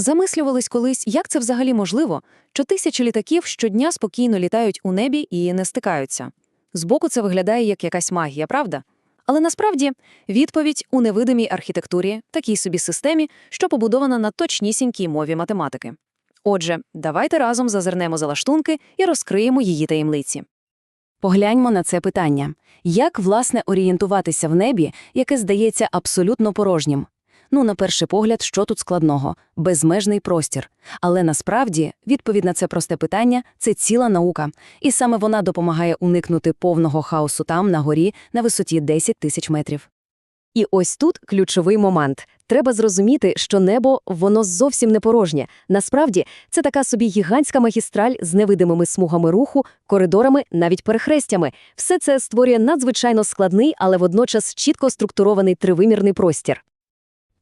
Замислювались колись, як це взагалі можливо, що тисячі літаків щодня спокійно літають у небі і не стикаються. Збоку це виглядає як якась магія, правда? Але насправді відповідь у невидимій архітектурі, такій собі системі, що побудована на точнісінькій мові математики. Отже, давайте разом зазирнемо за лаштунки і розкриємо її таємниці. Погляньмо на це питання. Як, власне, орієнтуватися в небі, яке здається абсолютно порожнім? Ну, на перший погляд, що тут складного? Безмежний простір. Але насправді відповідь на це просте питання – це ціла наука. І саме вона допомагає уникнути повного хаосу там, на горі, на висоті 10 тисяч метрів. І ось тут ключовий момент. Треба зрозуміти, що небо, воно зовсім не порожнє. Насправді, це така собі гігантська магістраль з невидимими смугами руху, коридорами, навіть перехрестями. Все це створює надзвичайно складний, але водночас чітко структурований тривимірний простір.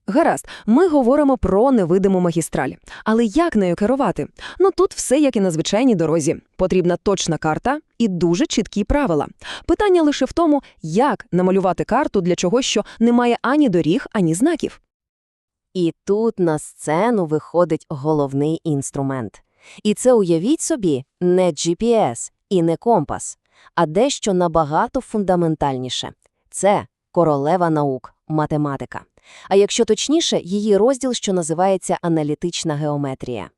Гаразд, ми говоримо про невидиму магістраль. Але як нею керувати? Ну тут все як і на звичайній дорозі. Потрібна точна карта і дуже чіткі правила. Питання лише в тому, як намалювати карту для чогось, що не має ані доріг, ані знаків. І тут на сцену виходить головний інструмент. І це, уявіть собі, не GPS і не компас, а дещо набагато фундаментальніше. Це королева наук – математика. А якщо точніше, її розділ, що називається аналітична геометрія.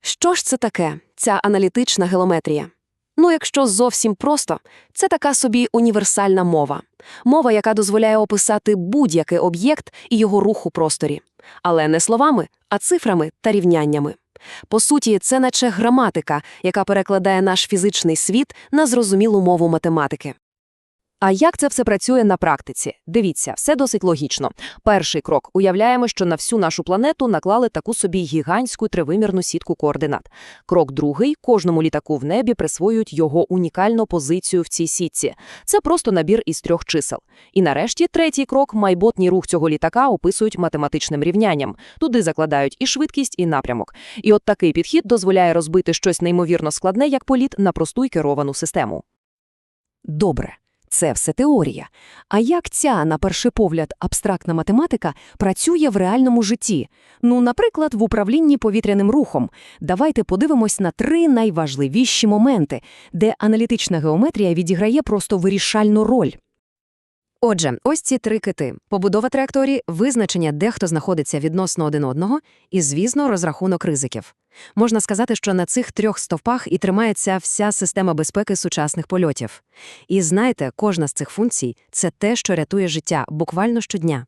Що ж це таке, ця аналітична геометрія? Ну, якщо зовсім просто, це така собі універсальна мова. Мова, яка дозволяє описати будь-який об'єкт і його рух у просторі. Але не словами, а цифрами та рівняннями. По суті, це наче граматика, яка перекладає наш фізичний світ на зрозумілу мову математики. А як це все працює на практиці? Дивіться, все досить логічно. Перший крок. Уявляємо, що на всю нашу планету наклали таку собі гігантську тривимірну сітку координат. Крок другий. Кожному літаку в небі присвоюють його унікальну позицію в цій сітці. Це просто набір із трьох чисел. І нарешті третій крок. Майбутній рух цього літака описують математичним рівнянням. Туди закладають і швидкість, і напрямок. І от такий підхід дозволяє розбити щось неймовірно складне, як політ, на просту й керовану систему. Добре. Це все теорія. А як ця, на перший погляд, абстрактна математика працює в реальному житті? Ну, наприклад, в управлінні повітряним рухом. Давайте подивимось на три найважливіші моменти, де аналітична геометрія відіграє просто вирішальну роль. Отже, ось ці три кити: побудова траєкторії, визначення, де хто знаходиться відносно один одного, і, звісно, розрахунок ризиків. Можна сказати, що на цих трьох стовпах і тримається вся система безпеки сучасних польотів. І знаєте, кожна з цих функцій це те, що рятує життя буквально щодня.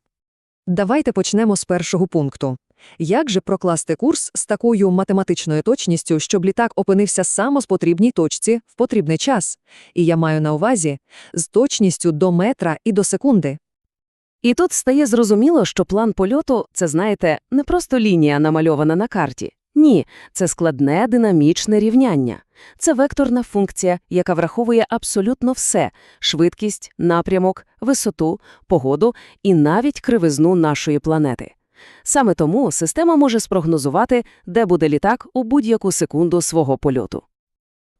Давайте почнемо з першого пункту. Як же прокласти курс з такою математичною точністю, щоб літак опинився саме в потрібній точці в потрібний час? І я маю на увазі з точністю до метра і до секунди. І тут стає зрозуміло, що план польоту – це, знаєте, не просто лінія, намальована на карті. Ні, це складне динамічне рівняння. Це векторна функція, яка враховує абсолютно все – швидкість, напрямок, висоту, погоду і навіть кривизну нашої планети. Саме тому система може спрогнозувати, де буде літак у будь-яку секунду свого польоту.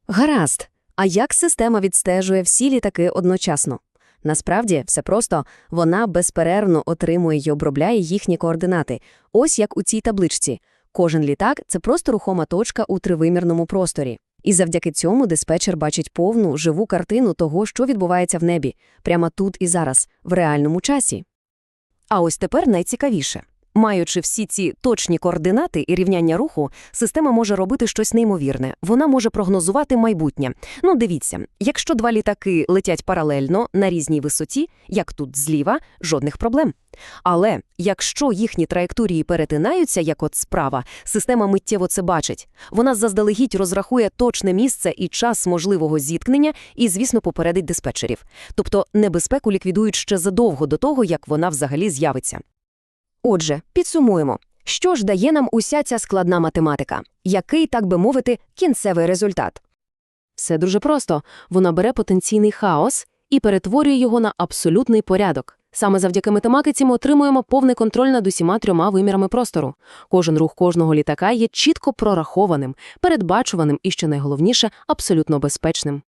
Гаразд. А як система відстежує всі літаки одночасно? Насправді, все просто вона безперервно отримує й обробляє їхні координати. Ось як у цій табличці. Кожен літак це просто рухома точка у тривимірному просторі. І завдяки цьому диспетчер бачить повну, живу картину того, що відбувається в небі, прямо тут і зараз, в реальному часі. А ось тепер найцікавіше. Маючи всі ці точні координати і рівняння руху, система може робити щось неймовірне. Вона може прогнозувати майбутнє. Ну, дивіться, якщо два літаки летять паралельно на різній висоті, як тут зліва, жодних проблем. Але якщо їхні траєкторії перетинаються, як от справа, система миттєво це бачить. Вона заздалегідь розрахує точне місце і час можливого зіткнення і, звісно, попередить диспетчерів. Тобто небезпеку ліквідують ще задовго до того, як вона взагалі з'явиться. Отже, підсумуємо. Що ж дає нам уся ця складна математика? Який, так би мовити, кінцевий результат? Все дуже просто. Вона бере потенційний хаос і перетворює його на абсолютний порядок. Саме завдяки математиці ми отримуємо повний контроль над усіма трьома вимірами простору. Кожен рух кожного літака є чітко прорахованим, передбачуваним і, що найголовніше, абсолютно безпечним.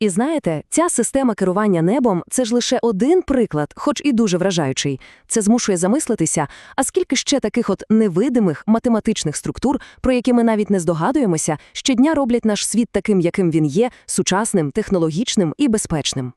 І знаєте, ця система керування небом – це ж лише один приклад, хоч і дуже вражаючий. Це змушує замислитися, а скільки ще таких от невидимих математичних структур, про які ми навіть не здогадуємося, щодня роблять наш світ таким, яким він є, сучасним, технологічним і безпечним.